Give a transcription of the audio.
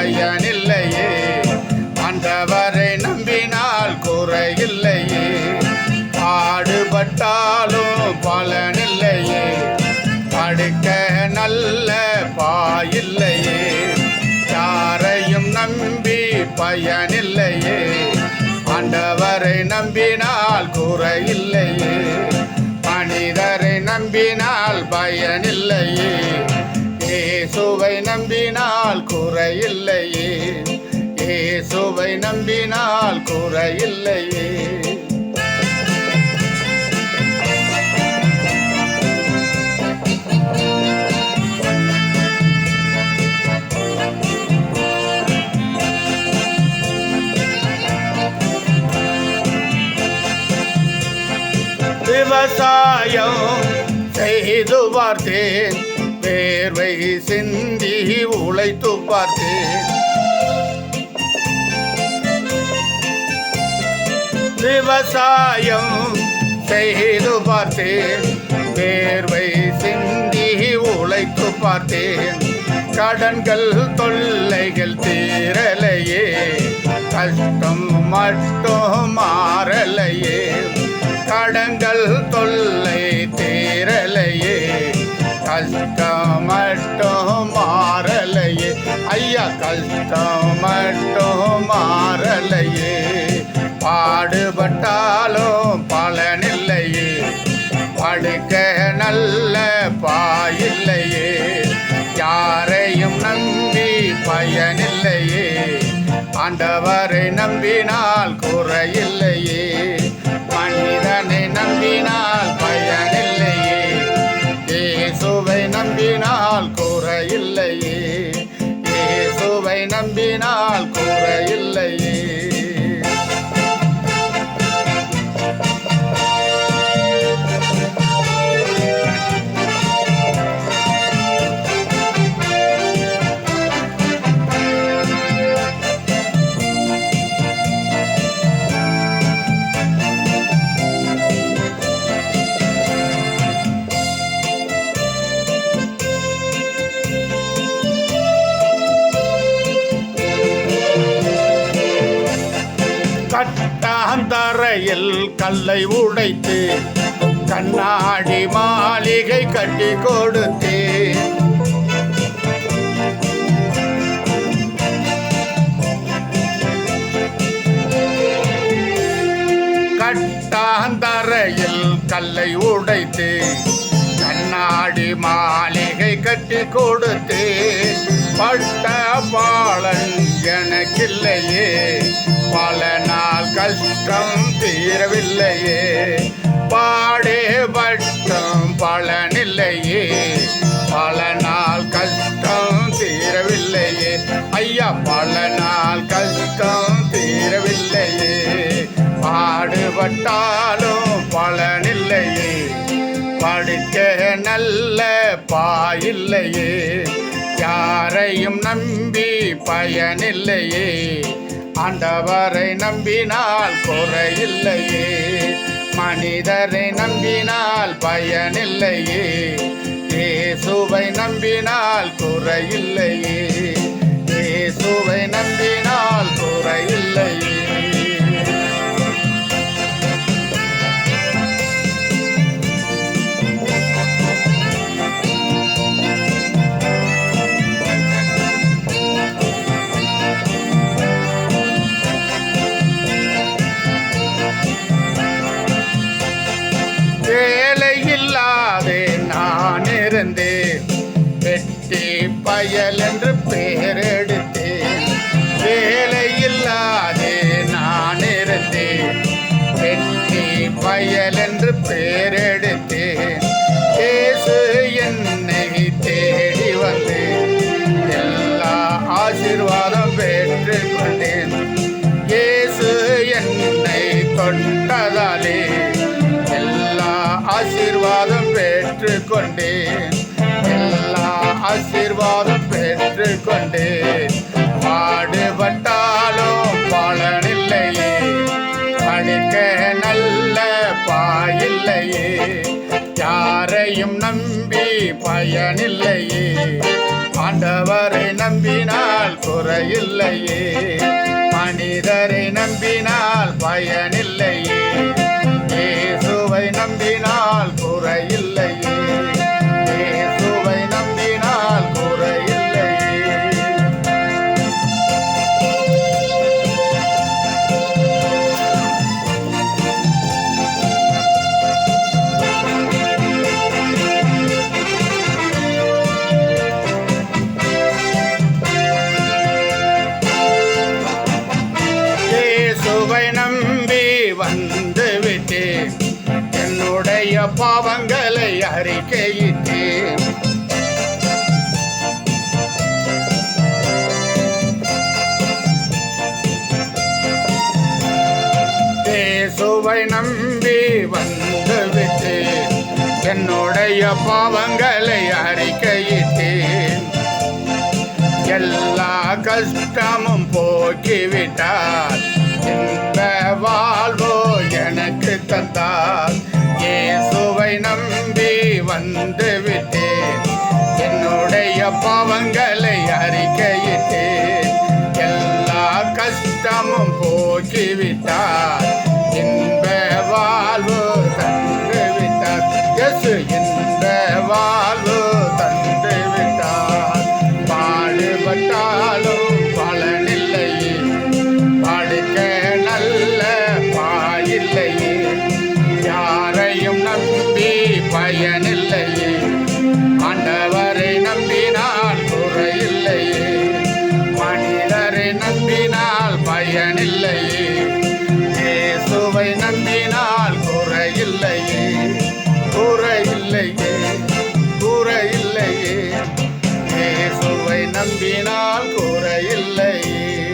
பயனில்லையே ஆண்டவரை நம்பினால் குறையில்லையே. பாடுபட்டாலும் பலனில்லையே. படுக்க நல்ல பாயில்லையே. யாரையும் நம்பி பயனில்லையே. ஆண்டவரை நம்பினால் குறையில்லையே. மனிதரை நம்பினால் பயனில்லையே. இயேசுவை நம்பினால் குறையில்லையே. இயேசுவை நம்பினால் குறையில்லையே. விவசாயம் செய்து பார்த்தேன். வேர்வை சிந்தி உழைத்து பார்த்தேன். விவசாயம் செய்து பார்த்தேன். வேர்வை சிந்தி உழைத்து பார்த்தேன். கடன்கள் தொல்லைகள் தீரலையே. கஷ்டம் மட்டும் மாறலையே. கடங்கள் தொல்லை தீரலையே. கஷ்டம் மட்டும் மாறலையே. ஐயா கஷ்டம் மட்டும் மாறலையே. பாடுபட்டாலும் பலனில்லையே. படுக்க நல்ல பாயில்லையே. யாரையும் நம்பி பயனில்லையே. ஆண்டவரை நம்பினால் குறையில்லை. நம்பினால் குறையில்லையே இயேசுவை நம்பினால் குறையில்லையே கல்லை உடைத்து கண்ணாடி மாளிகை கட்டி கொடுத்தே. கட்டாந்தரையில் கல்லை உடைத்து கண்ணாடி மாளிகை கட்டி கொடுத்து பட்ட பாலன் எனக்கில்லையே. பல நாள் கஷ்டம் தீரவில்லையே. பாடே பட்டம் பலனில்லையே. பல நாள் கஷ்டம் தீரவில்லையே. ஐயா பல நாள் கஷ்டம் தீரவில்லையே. பாடுபட்டாலும் பலனில்லையே. படுக்க நல்ல பாயில்லையே. யாரையும் நம்பி பயனில்லையே. ஆண்டவரை நம்பினால் குறையில்லையே. மனிதரை நம்பினால் பயனில்லையே. இயேசுவை நம்பினால் குறையில்லையே. இயேசுவை நம்பினால் குறையில்லையே. வேலை இல்லாதே நான் இருந்தேன் வெட்டி பயல் என்று பேரெடுத்தேன். வேலை இல்லாதே நான் இருந்தேன் வெட்டி பயல் என்று பேரெடுத்தேன். பேசு என்னை தேடி வந்தேன். எல்லா ஆசீர்வாதம் பெற்றுக்கொண்டேன். இயேசு என்னை தொட்டதாலே ஆசீர்வாதம் பெற்று கொண்டேன் எல்லா ஆசீர்வாதம் பெற்று கொண்டேன் பாடுபட்டாலும் பலனில்லையே. படிக்க நல்ல பாயில்லையே. யாரையும் நம்பி பயனில்லையே. ஆண்டவரை நம்பினால் குறையில்லையே. மனிதரை நம்பினால் பயனில்லை. என்னுடைய பாவங்களை அறிக்கையிட்டேன் சுவை நம்பி வந்து விட்டேன் என்னுடைய பாவங்களை அறிக்கையிட்டேன். எல்லா கஷ்டமும் போக்கிவிட்டார். இந்த வாழ்வோ எனக்கு தந்தார். நம்பி வந்து விட்டேன். என்னுடைய பாவங்களை அறிக்கையிட்டேன். எல்லா கஷ்டமும் போக்கிவிட்டார். நம்பினால் பயனில்லையே இயேசுவை நம்பினால் குறையில்லையே. குறையில்லையே. குறையில்லையே. இயேசுவை நம்பினால் குறையில்லையே.